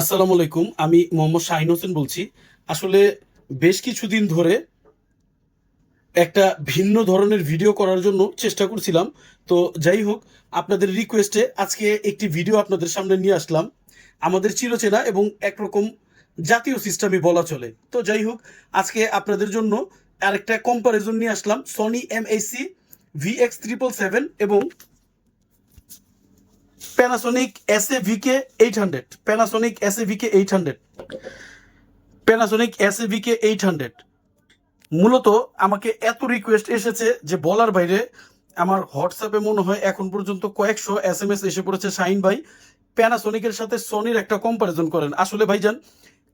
আসসালামু আলাইকুম, আমি মোহাম্মদ শাহিন হোসেন বলছি। আসলে বেশ কিছুদিন ধরে একটা ভিন্ন ধরনের ভিডিও করার জন্য চেষ্টা করছিলাম। তো যাই হোক, আপনাদের রিকোয়েস্টে আজকে একটি ভিডিও আপনাদের সামনে নিয়ে আসলাম। আমাদের চিরচেনা এবং একরকম জাতীয় সিস্টেমই বলা চলে। তো যাই হোক, আজকে আপনাদের জন্য আরেকটা কম্পারিজন নিয়ে আসলাম। Sony M AC V X triple seven এবং Panasonic S A VK eight hundred Panasonic S A VK eight hundred Panasonic S A VK eight hundred মূলত আমাকে এত রিকোয়েস্ট এসেছে যে বলার বাইরে আমার হোয়াটসঅ্যাপে মনে হয় এখন পর্যন্ত কয়েকশো এস এম এস এসে পড়েছে শাহিন ভাই। প্যানাসোনিকের সাথে সনির একটা কম্পারিজন করেন। আসলে ভাইজান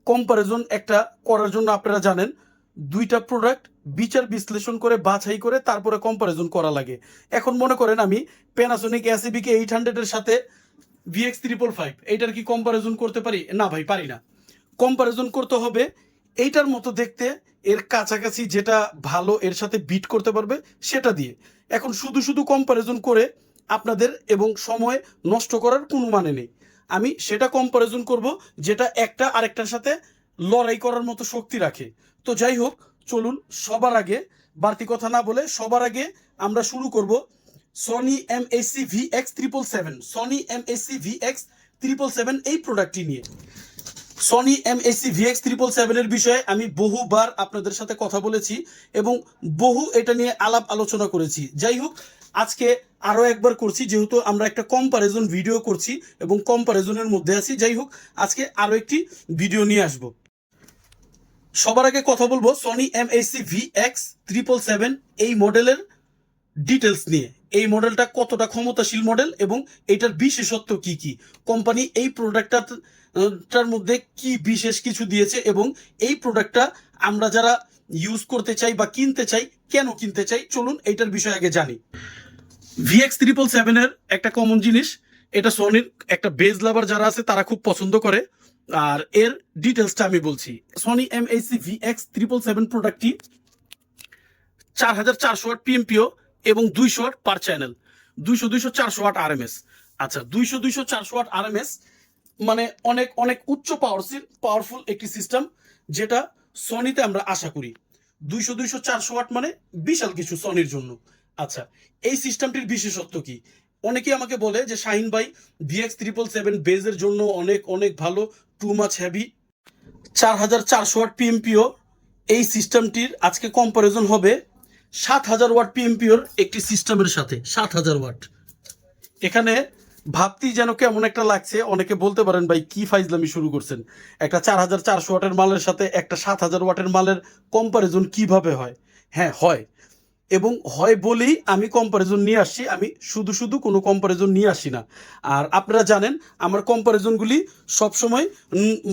কম্পারিজন একটা করার জন্য আপনারা জানেন দুইটা প্রোডাক্ট বিচার বিশ্লেষণ করে, বাছাই করে তারপরে কম্পারিজন করা লাগে। এখন মনে করেন আমি প্যানাসোনিক এসিবিকে এইট হান্ড্রেডের সাথে ভিএক্স ত্রিপল ফাইভ এইটার কি কম্পারিজন করতে পারি? না ভাই, পারি না। কম্পারিজন করতে হবে, এইটার মতো দেখতে এর কাছাকাছি যেটা ভালো এর সাথে বিট করতে পারবে, সেটা দিয়ে। এখন শুধু শুধু কম্পারিজন করে আপনাদের এবং সময় নষ্ট করার কোনো মানে নেই। আমি সেটা কম্পারিজন করব, যেটা একটা আরেকটার সাথে লড়াই করার মতো শক্তি রাখে। তো যাই হোক, চলুন সবার আগে বাড়তি কথা না বলে সবার আগে আমরা শুরু করব Sony M AC V X triple seven Sony M AC V X triple seven এই প্রোডাক্টটি নিয়ে। Sony M AC VX triple সেভেনের বিষয়ে আমি বহুবার আপনাদের সাথে কথা বলেছি এবং বহু এটা নিয়ে আলাপ আলোচনা করেছি। যাই হোক, আজকে আরও একবার করছি, যেহেতু আমরা একটা কম্পারিজন ভিডিও করছি এবং কম্পারিজনের মধ্যে আছি। যাই হোক, আজকে আরও একটি ভিডিও নিয়ে আসব। সবার আগে কথা বলব Sony M AC V X triple seven এই মডেলের ডিটেলস নিয়ে। এই মডেলটা কতটা ক্ষমতাশীল মডেল এবং এটার বিশেষত্ব কি কি? কোম্পানি এই প্রোডাক্টটার মধ্যে কি বিশেষ কিছু দিয়েছে এবং এই প্রোডাক্টটা আমরা যারা ইউজ করতে চাই বা কিনতে চাই, কেন কিনতে চাই, চলুন এইটার বিষয়ে আগে জানি। ভিএক্স ট্রিপল সেভেনের একটা কমন জিনিস, এটা সোনির একটা বেজ লাভার যারা আছে, তারা খুব পছন্দ করে। আর এর ডিটেলসটা আমি বলছি। Sony M HC V X triple seven প্রোডাক্টটি চার হাজার চারশো ওয়াট পিএমপিও এবং দুইশো ওয়াট পার চ্যানেল দুইশো দুইশো চারশো ওয়াট আরএমএস আচ্ছা দুইশো দুইশো চারশো ওয়াট আরএমএস মানে অনেক অনেক উচ্চ পাওয়ারফুল পাওয়ারফুল একটি সিস্টেম যেটা সনিতে আমরা আশা করি। দুইশো দুইশো চারশো ওয়াট মানে বিশাল কিছু সনির জন্য। আচ্ছা এই সিস্টেমটির বিশেষত্ব কি? অনেকে আমাকে বলে যে শাহিন ভাই ভিএক্স ট্রিপল সেভেন বেজের জন্য অনেক অনেক ভালো টু মাছ হ্যাভি চার হাজার চারশো ওয়াট পিএমপিও এই সিস্টেমটির আজকে কম্পারিজন হবে সাত হাজার ওয়াট পিএমপিওর একটি সিস্টেমের সাথে, সাত হাজার ওয়াট। এখানে ভাবতেই যেন কেমন একটা লাগছে, অনেকে বলতে পারেন, ভাই, কি ফাইজলামি শুরু করছেন? একটা চার হাজার চারশো ওয়াটের মালের সাথে একটা সাত হাজার ওয়াটের মালের কম্পারিজন কীভাবে হয়? হ্যাঁ হয়। এবং হয় বলেই আমি কম্পারিজন নিয়ে আসছি, আমি শুধু শুধু কোনো কম্পারিজন নিয়ে আসি না। আর আপনারা জানেন, আমার কম্পারিজনগুলি সবসময়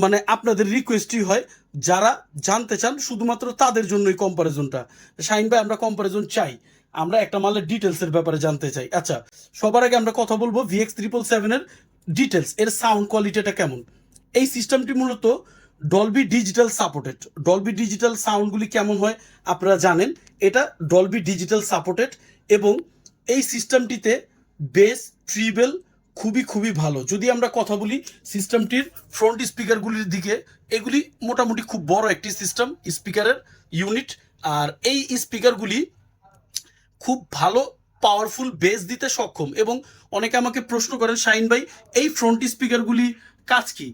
মানে আপনাদের রিকোয়েস্টই হয়, যারা জানতে চান শুধুমাত্র তাদের জন্যই কম্পারিজনটা শাইন ভাই, আমরা কম্পারিজন চাই। আমরা একটা মালের ডিটেলসের ব্যাপারে জানতে চাই। আচ্ছা সবার আগে আমরা কথা বলব ভিএক্স ট্রিপল সেভেনের ডিটেলস এর সাউন্ড কোয়ালিটিটা কেমন? এই সিস্টেমটি মূলত Dolby digital supported Dolby digital সাউন্ডগুলি কেমন হয় আপনারা জানেন। এটা ডলবি ডিজিটাল সাপোর্টেড এবং এই সিস্টেমটিতে বেস ট্রিবেল খুবই খুবই ভালো। যদি আমরা কথা বলি সিস্টেমটির ফ্রন্ট স্পিকারগুলির দিকে, এগুলি মোটামুটি খুব বড় একটি সিস্টেম স্পিকারের ইউনিট আর এই স্পিকারগুলি খুব ভালো পাওয়ারফুল বেস দিতে সক্ষম। এবং অনেকে আমাকে প্রশ্ন করেন শাইন ভাই, এই ফ্রন্ট স্পিকারগুলি কাজ কি?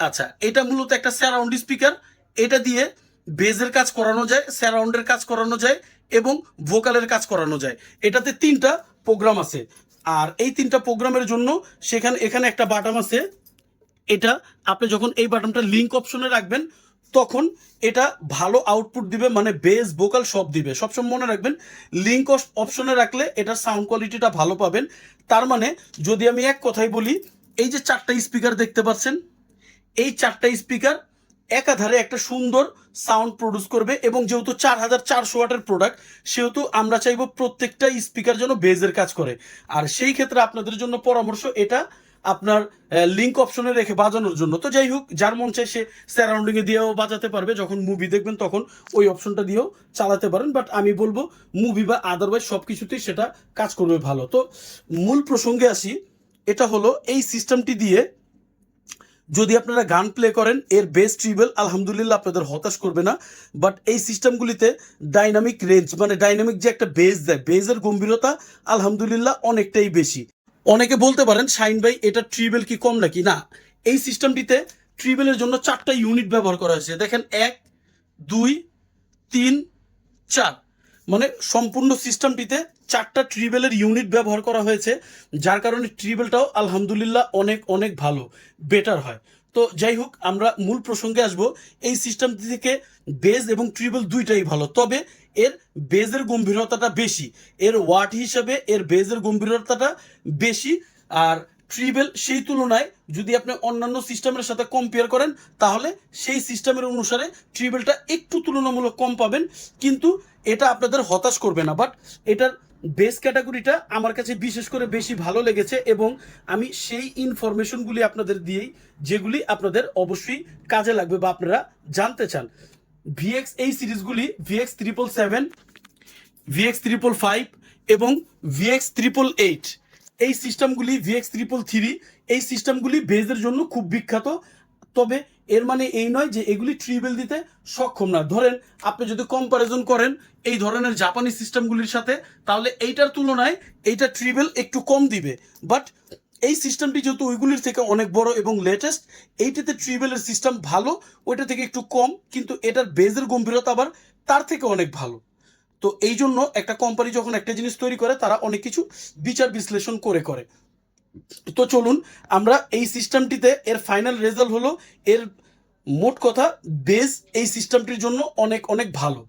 আচ্ছা এটা মূলত একটা স্যারাউন্ড স্পিকার এটা দিয়ে বেজের কাজ করানো যায় স্যারাউন্ডের কাজ করানো যায় এবং ভোকালের কাজ করানো যায়। এটাতে তিনটা প্রোগ্রাম আছে। আর এই তিনটা প্রোগ্রামের জন্য সেখানে, এখানে একটা বাটন আছে। এটা আপনি যখন এই বাটনটা লিঙ্ক অপশনে রাখবেন, তখন এটা ভালো আউটপুট দিবে মানে বেস ভোকাল সব দিবে। সবসময় মনে রাখবেন লিঙ্ক অপশনে রাখলে এটার সাউন্ড কোয়ালিটিটা ভালো পাবেন। তার মানে যদি আমি এক কথাই বলি, এই যে চারটা স্পিকার দেখতে পাচ্ছেন এই চারটা স্পিকার একাধারে একটা সুন্দর সাউন্ড প্রডিউস করবে এবং যেহেতু চার হাজার চারশো ওয়াটের প্রোডাক্ট সেহেতু আমরা চাইব প্রত্যেকটা স্পিকার যেন বেজের কাজ করে। আর সেই ক্ষেত্রে আপনাদের জন্য পরামর্শ এটা, আপনার লিঙ্ক অপশনে রেখে বাজানোর জন্য। তো যাই হোক, যার মন চায় সে সারাউন্ডিং এ দিয়েও বাজাতে পারবে। যখন মুভি দেখবেন তখন ওই অপশনটা দিয়েও চালাতে পারেন। বাট আমি বলব মুভি বা আদারওয়াইজ সব কিছুতেই সেটা কাজ করবে ভালো। তো মূল প্রসঙ্গে আসি, এটা হলো এই সিস্টেমটি দিয়ে যদি আপনারা গান প্লে করেন, এর বেস ট্রিবেল আলহামদুলিল্লাহ আপনাদের হতাশ করবে না। বাট এই সিস্টেমগুলিতে ডাইনামিক রেঞ্জ মানে ডাইনামিক যে একটা বেস দেয় বেজের গম্ভীরতা আলহামদুলিল্লাহ অনেকটাই বেশি। অনেকে বলতে পারেন শাইন ভাই, এটা ট্রিবেল কি কম নাকি? না, এই সিস্টেমটিতে ট্রিবেলের জন্য চারটা ইউনিট ব্যবহার করা হয়েছে। দেখেন, এক, দুই, তিন, চার। মানে সম্পূর্ণ সিস্টেমটিতে চারটা ট্রিবেলের ইউনিট ব্যবহার করা হয়েছে, যার কারণে ট্রিবেলটাও আলহামদুলিল্লাহ অনেক অনেক ভালো, বেটার হয়। তো যাই হোক, আমরা মূল প্রসঙ্গে আসব। এই সিস্টেমটি থেকে বেজ এবং ট্রিবেল দুইটাই ভালো, তবে এর বেজের গম্ভীরতাটা বেশি, এর ওয়াট হিসাবে এর বেজের গম্ভীরতাটা বেশি, আর ট্রিবেল সেই তুলনায় যদি আপনি অন্যান্য সিস্টেমের সাথে কম্পেয়ার করেন, তাহলে সেই সিস্টেমের অনুসারে ট্রিবেলটা একটু তুলনামূলক কম পাবেন। কিন্তু এটা আপনাদের হতাশ করবে না। বাট এটার বেস ক্যাটাগরিটা আমার কাছে বিশেষ করে বেশি ভালো লেগেছে এবং আমি সেই ইনফরমেশনগুলি আপনাদের দিয়েই যেগুলি আপনাদের অবশ্যই কাজে লাগবে বা আপনারা জানতে চান। ভিএক্স এই সিরিজগুলি VX triple seven VX triple five এবং ভিএক্স ত্রিপল এইট এই সিস্টেমগুলি ভিএক্স ট্রিপল থ্রি এই সিস্টেমগুলি বেজের জন্য খুব বিখ্যাত। তবে এর মানে এই নয় যে এগুলি ট্রিবেল দিতে সক্ষম না। ধরেন, আপনি যদি কম্পারিজন করেন এই ধরনের জাপানি সিস্টেমগুলির সাথে, তাহলে এইটার তুলনায় এইটা ট্রিবেল একটু কম দিবে। বাট এই সিস্টেমটি যেহেতু ওইগুলির থেকে অনেক বড় এবং লেটেস্ট এইটাতে ট্রিবেলের সিস্টেম ভালো, ওইটা থেকে একটু কম, কিন্তু এটার বেজের গম্ভীরতা আবার তার থেকে অনেক ভালো। তো এই জন্য একটা কোম্পানি যখন একটা জিনিস তৈরি করে, তারা অনেক কিছু বিচার বিশ্লেষণ করে করে। তো চলুন, আমরা এই সিস্টেমটিতে এর ফাইনাল রেজাল্ট হলো, এর মোট কথা বেস এই সিস্টেমটির জন্য অনেক অনেক ভালো।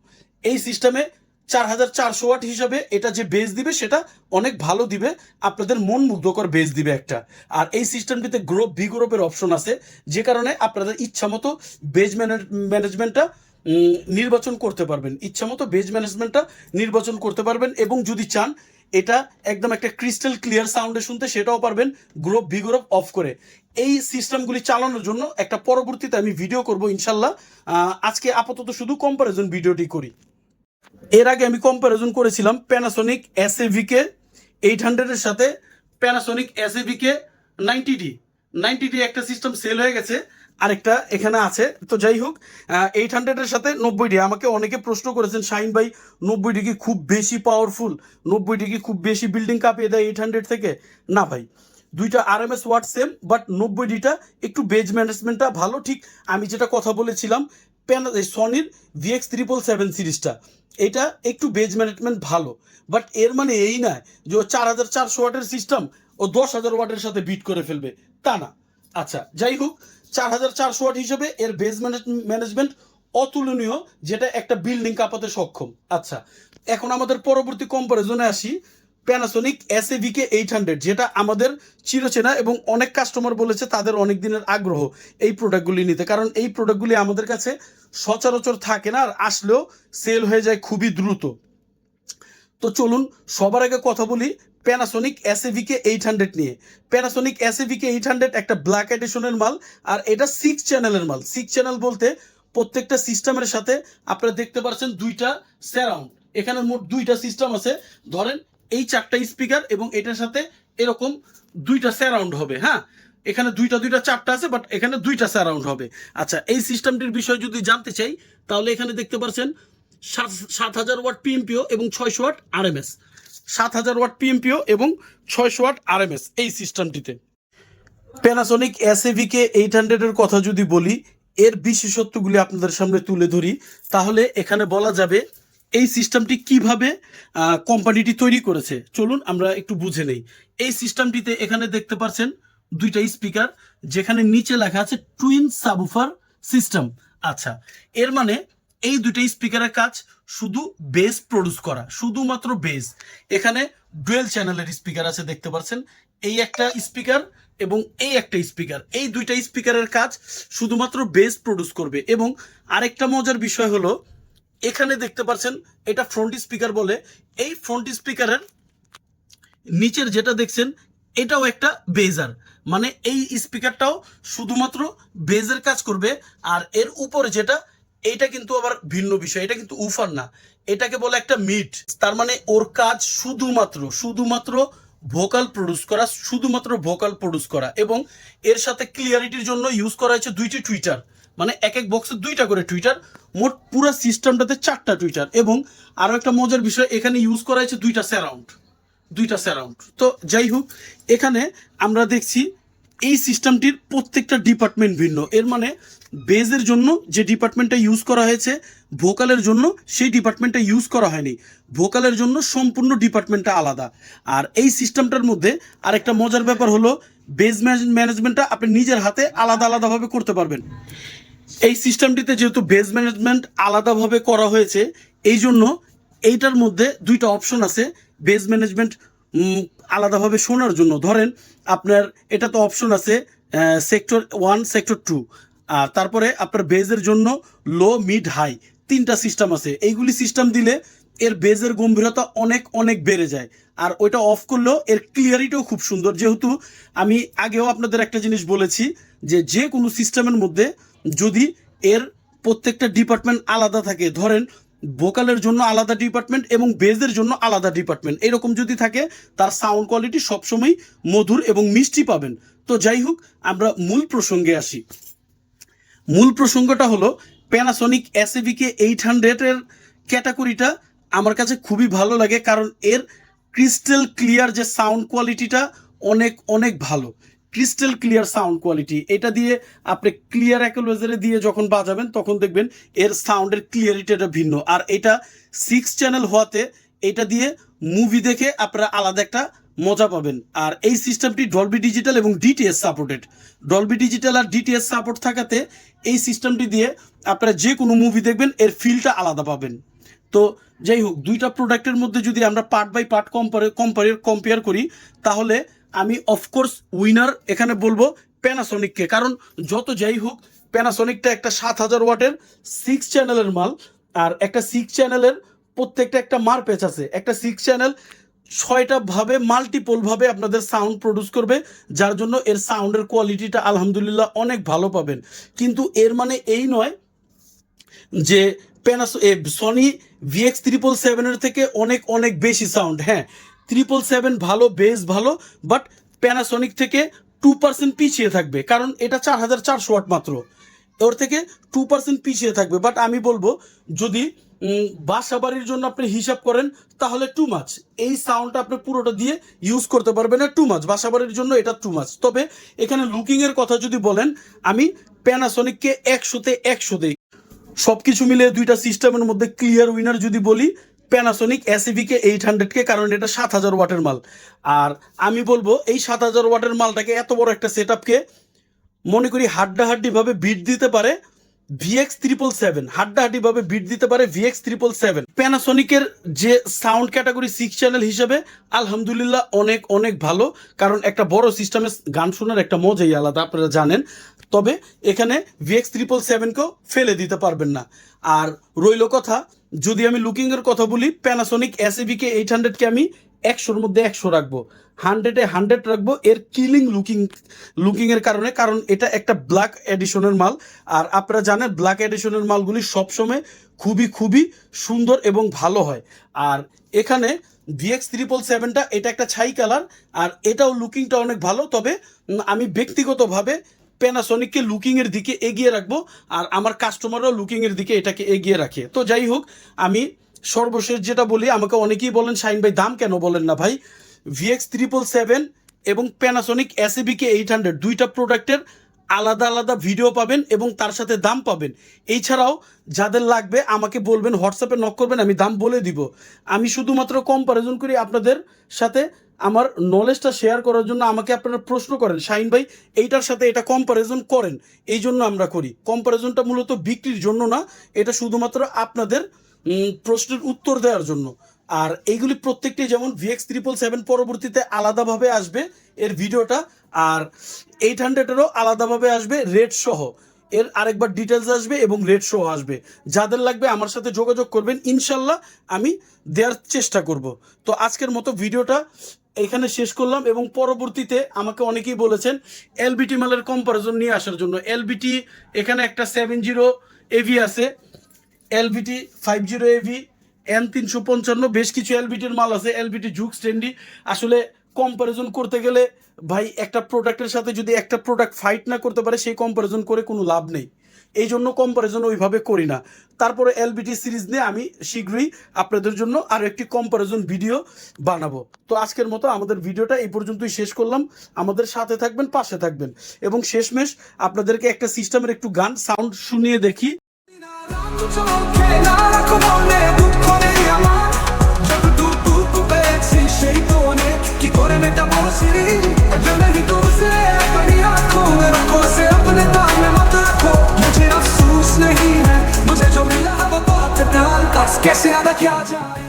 এই সিস্টেমে চার হাজার চারশো ওয়াট হিসাবে এটা যে বেস দিবে, সেটা অনেক ভালো দিবে, আপনাদের মন মুগ্ধকর বেস দিবে একটা। আর এই সিস্টেমটিতে গ্রোপ ভি গ্রোপের অপশন আছে, যে কারণে আপনাদের ইচ্ছা মতো বেজ ম্যানেজমেন্টটা নির্বাচন করতে পারবেন। ইচ্ছা মতো বেজ ম্যানেজমেন্টটা নির্বাচন করতে পারবেন এবং যদি চান, এটা একদম একটা ক্রিস্টাল ক্লিয়ার সাউন্ডে শুনতে, সেটাও পারবেন গ্রোপ বিগ্রোপ অফ করে। এই সিস্টেমগুলি চালানোর জন্য একটা পরবর্তীতে আমি ভিডিও করব ইনশাল্লাহ। আজকে আপাতত শুধু কম্পারিজন ভিডিওটি করি। এর আগে আমি কম্পারিজন করেছিলাম প্যানাসোনিক এস কে এইট হান্ড্রেডের সাথে Panasonic S K ninety D ninety D একটা সিস্টেম সেল হয়ে গেছে। আরেকটা এখানে আছে। তো যাই হোক এইট হান্ড্রেডের সাথে নব্বই ডি আমাকে অনেকে প্রশ্ন করেছেন শাইন ভাই, নব্বই ডি কি খুব বেশি পাওয়ারফুল নব্বই ডি কি খুব বেশি বিল্ডিং কাঁপিয়ে দেয় এইট হান্ড্রেড থেকে? না ভাই, দুইটা R M S watt same but নব্বই ডিটা একটু বেজ ম্যানেজমেন্টটা ভালো, ঠিক? আমি যেটা কথা বলেছিলাম প্যান সনির ভিএক্স ত্রিপল সেভেন সিরিজটা, এটা একটু বেজ ম্যানেজমেন্ট ভালো বাট এর মানে এই না যে ও চার হাজার চারশো ওয়াটের সিস্টেম ও দশ হাজার ওয়াটের সাথে বিট করে ফেলবে, তা না। আচ্ছা যাই হোক চার হাজার চারশো ওয়াট হিসেবে এর বেজ ম্যানেজমেন্ট অতুলনীয়, যেটা একটা বিল্ডিং কাঁপাতে সক্ষম। আচ্ছা এখন আমাদের পরবর্তী কম্পারিজনে আসি। Panasonic S A VK eight hundred যেটা আমাদের চিরচেনা এবং অনেক কাস্টমার বলেছে তাদের অনেক দিনের আগ্রহ এই প্রোডাক্টগুলি নিতে। কারণ এই প্রোডাক্টগুলি আমাদের কাছে সচরাচর থাকে না, আর আসলেও সেল হয়ে যায় খুবই দ্রুত। তো চলুন, সবার আগে কথা বলি প্যানাসোনিক এসএভিকে এইট হান্ড্রেড নিয়ে। প্যানাসোনিক এসএভিকে এইট হান্ড্রেড একটা ব্ল্যাক এডিশনের মাল, আর এটা সিক্স চ্যানেলের মাল। সিক্স চ্যানেল বলতে প্রত্যেকটা সিস্টেমের সাথে আপনারা দেখতে পাচ্ছেন দুইটা স্যারাউন্ড এখানে মোট দুইটা সিস্টেম আছে। ধরেন এই চারটা স্পিকার এবং এটার সাথে এরকম দুইটা স্যারাউন্ড হবে হ্যাঁ? এখানে দুইটা দুইটা, চারটা আছে বাট এখানে দুইটা স্যারাউন্ড হবে। আচ্ছা এই সিস্টেমটির বিষয়ে যদি জানতে চাই, তাহলে এখানে দেখতে পাচ্ছেন সাত সাত হাজার ওয়াট পিএমপিও এবং ছয়শো ওয়াট আরএমএস সাত হাজার ওয়াট পিএমপিও এবং ছয়শো ওয়াট আরএমএস এই সিস্টেমটিতে। প্যানাসোনিক এসএভিকে এইট হান্ড্রেডের কথা যদি বলি, এর বিশেষত্বগুলি আপনাদের সামনে তুলে ধরি, তাহলে এখানে বলা যাবে এই সিস্টেমটি কীভাবে কোম্পানিটি তৈরি করেছে। চলুন আমরা একটু বুঝে নেই। এই সিস্টেমটিতে এখানে দেখতে পাচ্ছেন দুইটা স্পিকার, যেখানে নিচে লেখা আছে টুইন সাবুফার সিস্টেম আচ্ছা এর মানে এই দুইটা স্পিকারের কাজ, শুধু বেস প্রডিউস করা, শুধুমাত্র বেস এখানে ডুয়েল চ্যানেলের স্পিকার আছে, দেখতে পাচ্ছেন। এই একটা স্পিকার এবং এই একটা স্পিকার এই দুইটা স্পিকারের কাজ, শুধুমাত্র বেস প্রডিউস করবে। এবং আরেকটা মজার বিষয় হলো, এখানে দেখতে পাচ্ছেন, এটা ফ্রন্ট স্পিকার বলে। এই ফ্রন্ট স্পিকারের নিচের যেটা দেখছেন, এটাও একটা বেজার মানে এই স্পিকারটাও শুধুমাত্র বেজের কাজ করবে, আর এর উপরে যেটা এইটা কিন্তু আবার ভিন্ন বিষয়, এটা কিন্তু উফার না। এটাকে বলে একটা মিট। তার মানে ওর কাজ শুধুমাত্র শুধুমাত্র ভোকাল প্রডিউস করা, শুধুমাত্র ভোকাল প্রডিউস করা এবং এর সাথে ক্লিয়ারিটির জন্য ইউজ করা হয়েছে দুইটি টুইটার। মানে এক এক বক্সে দুইটা করে টুইটার, মোট পুরো সিস্টেমটাতে চারটা টুইটার এবং আরও একটা মজার বিষয়, এখানে ইউজ করা হয়েছে দুইটা স্যারাউন্ড দুইটা স্যারাউন্ড তো যাই হোক, এখানে আমরা দেখছি এই সিস্টেমটির প্রত্যেকটা ডিপার্টমেন্ট ভিন্ন। এর মানে বেজের জন্য যে ডিপার্টমেন্টটা ইউজ করা হয়েছে, ভোকালের জন্য সেই ডিপার্টমেন্টটা ইউজ করা হয়নি। ভোকালের জন্য সম্পূর্ণ ডিপার্টমেন্টটা আলাদা। আর এই সিস্টেমটার মধ্যে আরেকটা মজার ব্যাপার হলো, বেজ ম্যানেজমেন্টটা আপনি নিজের হাতে আলাদা আলাদাভাবে করতে পারবেন। এই সিস্টেমটিতে যেহেতু বেজ ম্যানেজমেন্ট আলাদাভাবে করা হয়েছে, এই জন্য এইটার মধ্যে দুইটা অপশন আছে, বেজ ম্যানেজমেন্ট আলাদাভাবে শোনার জন্য। ধরেন আপনার এটা তো অপশন আছে সেক্টর ওয়ান সেক্টর টু আর তারপরে আপনার বেজের জন্য লো মিড হাই তিনটা সিস্টেম আছে। এইগুলি সিস্টেম দিলে এর বেজের গম্ভীরতা অনেক অনেক বেড়ে যায়। আর ওইটা অফ করলেও এর ক্লিয়ারিটিও খুব সুন্দর। যেহেতু আমি আগেও আপনাদের একটা জিনিস বলেছি যে যে কোনো সিস্টেমের মধ্যে যদি এর প্রত্যেকটা ডিপার্টমেন্ট আলাদা থাকে, ধরেন ভোকালের জন্য আলাদা ডিপার্টমেন্ট এবং বেজের জন্য আলাদা ডিপার্টমেন্ট। এরকম যদি থাকে, তার সাউন্ড কোয়ালিটি সবসময় মধুর এবং মিষ্টি পাবেন। তো যাই হোক, আমরা মূল প্রসঙ্গে আসি। মূল প্রসঙ্গটা হলো প্যানাসনিক এসএভিকে এইট হান্ড্রেডের ক্যাটাগরিটা আমার কাছে খুবই ভালো লাগে, কারণ এর ক্রিস্টাল ক্লিয়ার যে সাউন্ড কোয়ালিটিটা অনেক অনেক ভালো। ক্রিস্টাল ক্লিয়ার সাউন্ড কোয়ালিটি এটা দিয়ে আপনি ক্লিয়ার অ্যাকোলোজারে দিয়ে যখন বাজাবেন, তখন দেখবেন এর সাউন্ডের ক্লিয়ারিটিটা ভিন্ন। আর এটা সিক্স চ্যানেল হওয়াতে এটা দিয়ে মুভি দেখে আপনারা আলাদা একটা মজা পাবেন। আর এই সিস্টেমটি ডলবি ডিজিটাল এবং ডিটিএস সাপোর্টেড ডলবি ডিজিটাল আর ডিটিএস সাপোর্ট থাকাতে এই সিস্টেমটি দিয়ে আপনারা যে কোনো মুভি দেখবেন, এর ফিলটা আলাদা পাবেন। তো যাই হোক, দুইটা প্রোডাক্টের মধ্যে যদি আমরা part by part compare compare compare করি, তাহলে আমি অফকোর্স উইনার এখানে বলব প্যানাসনিককে কারণ যত যাই হোক প্যানাসনিকটা একটা সাত হাজার ওয়াটের সিক্স চ্যানেলের মাল, আর একটা সিক্স চ্যানেলের প্রত্যেকটা একটা মার পেচ আছে। একটা সিক্স চ্যানেল ছয়টা ভাবে মাল্টিপল ভাবে আপনাদের সাউন্ড প্রডিউস করবে, যার জন্য এর সাউন্ডের কোয়ালিটিটা আলহামদুলিল্লাহ অনেক ভালো পাবেন। কিন্তু এর মানে এই নয় যে প্যানাস সনি ভিএক্স ত্রিপল সেভেনের থেকে অনেক অনেক বেশি সাউন্ড হ্যাঁ ত্রিপল সেভেন ভালো বেস ভালো বাট প্যানাসনিক থেকে টু পার্সেন্ট পিছিয়ে থাকবে, কারণ এটা চার হাজার চারশো ওয়াট মাত্র। ওর থেকে টু পার্সেন্ট পিছিয়ে থাকবে বাট আমি বলব যদি বাসা বাড়ির জন্য আপনি হিসাব করেন, তাহলে টু মাছ এই সাউন্ডটা আপনি পুরোটা দিয়ে ইউজ করতে পারবেন না টু মাছ বাসা বাড়ির জন্য এটা টু মাছ তবে এখানে লুকিংয়ের কথা যদি বলেন, আমি প্যানাসনিককে একশোতে একশো দিই। সব কিছু মিলে দুইটা সিস্টেমের মধ্যে ক্লিয়ার উইনার যদি বলি প্যানাসনিক এসিভিকে এইট হান্ড্রেডকে কারণ এটা সাত হাজার ওয়াটের মাল। আর আমি বলব, এই সাত হাজার ওয়াটের মালটাকে এত বড় একটা সেট আপকে মনে করি হাড্ডাহাড্ডিভাবে বিট দিতে পারে ভিএক্স ত্রিপল সেভেন হাড্ডাহাড্ডিভাবে বিট দিতে পারে ভিএক্স ত্রিপল সেভেন প্যানাসনিকের যে সাউন্ড ক্যাটাগরি সিক্স চ্যানেল হিসেবে আলহামদুলিল্লাহ অনেক অনেক ভালো। কারণ একটা বড় সিস্টেমে গান শোনার একটা মজাই আলাদা, আপনারা জানেন। তবে এখানে ভিএক্স ত্রিপল সেভেনকেও ফেলে দিতে পারবেন না। আর রইল কথা যদি আমি লুকিংয়ের কথা বলি প্যানাসনিক এসএবিকে এইট হান্ড্রেডকে আমি একশোর মধ্যে একশো রাখব। হান্ড্রেডে হান্ড্রেড রাখব, এর কিলিং লুকিং লুকিংয়ের কারণে, কারণ এটা একটা ব্ল্যাক এডিশনের মাল। আর আপনারা জানেন ব্ল্যাক এডিশনের মালগুলি সবসময় খুবই খুবই সুন্দর এবং ভালো হয়। আর এখানে ভিএক্স ত্রিপল সেভেনটা এটা একটা ছাই কালার আর এটাও লুকিংটা অনেক ভালো। তবে আমি ব্যক্তিগতভাবে প্যানাসনিককে লুকিংয়ের দিকে এগিয়ে রাখব, আর আমার কাস্টমাররাও লুকিংয়ের দিকে এটাকে এগিয়ে রাখে। তো যাই হোক, আমি সর্বশেষ যেটা বলি, আমাকে অনেকেই বলেন শাইন ভাই, দাম কেন বলেন না ভাই? ভিএক্স ত্রিপল সেভেন এবং প্যানাসনিক এসএবিকে এইট হান্ড্রেড দুইটা প্রোডাক্টের আলাদা আলাদা ভিডিও পাবেন এবং তার সাথে দাম পাবেন। এছাড়াও যাদের লাগবে, আমাকে বলবেন, হোয়াটসঅ্যাপে নক করবেন, আমি দাম বলে দিব। আমি শুধুমাত্র কম্পারিজন করি আপনাদের সাথে। আমার নলেজটা শেয়ার করার জন্য আমাকে আপনারা প্রশ্ন করেন। শাহিন ভাই, এইটার সাথে এটা কম্পারিজন করেন। এই জন্য আমরা করি। কম্পারিজনটা মূলত বিক্রির জন্য না, এটা শুধুমাত্র আপনাদের প্রশ্নের উত্তর দেওয়ার জন্য। আর এইগুলি প্রত্যেকটি যেমন ভিএক্স ত্রিপল সেভেন পরবর্তীতে আলাদাভাবে আসবে এর ভিডিওটা, আর এইট হান্ড্রেডেরও আলাদাভাবে আসবে রেট সহ। এর আরেকবার ডিটেলস আসবে এবং রেট সহ আসবে। যাদের লাগবে আমার সাথে যোগাযোগ করবেন, ইনশাল্লাহ আমি দেওয়ার চেষ্টা করব। তো আজকের মতো ভিডিওটা এখানে শেষ করলাম এবং পরবর্তীতে আমাকে অনেকেই বলেছেন এলবিটি মালের কম্পারিজন নিয়ে আসার জন্য। এলবিটি এখানে একটা সেভেন জিরো এভি আছে, LBT five zero AV N তিনশো পঞ্চান্ন, বেশ কিছু এলবিটির মাল আছে, এলবিটি জুক স্ট্যান্ডি আসলে কম্পারিজন করতে গেলে ভাই একটা প্রোডাক্টের সাথে যদি একটা প্রোডাক্ট ফাইট না করতে পারে, সেই কম্পারিজন করে কোনো লাভ নেই। এই জন্য কম্প্যারিজন ওইভাবে করি না। তারপরে এলবিটি সিরিজ নিয়ে আমি শীঘ্রই আপনাদের জন্য আরও একটি কম্প্যারিজন ভিডিও বানাবো। তো আজকের মতো আমাদের ভিডিওটা এই পর্যন্তই শেষ করলাম। আমাদের সাথে থাকবেন, পাশে থাকবেন। এবং শেষমেশ আপনাদেরকে একটা সিস্টেমের একটু গান সাউন্ড শুনিয়ে দেখি। সেই তো অনেক কি मुझे अफसोस नहीं है मुझे जो मिला वो बहुत डाल कैसे अदा किया जाए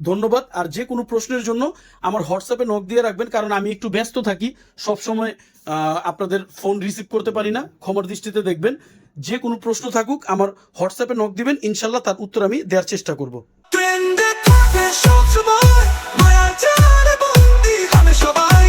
ধন্যবাদ আর যে কোনো প্রশ্নের জন্য আমার হোয়াটসঅ্যাপে নক দিয়ে রাখবেন কারণ আমি একটু ব্যস্ত থাকি সবসময় আহ, আপনাদের ফোন রিসিভ করতে পারি না ক্ষমার দৃষ্টিতে দেখবেন যে কোনো প্রশ্ন থাকুক আমার হোয়াটসঅ্যাপে নক দিবেন ইনশাল্লাহ তার উত্তর আমি দেওয়ার চেষ্টা করব ট্রেন্ডে থাকে সবসময় মায়া জালে বন্দি আমি সবাই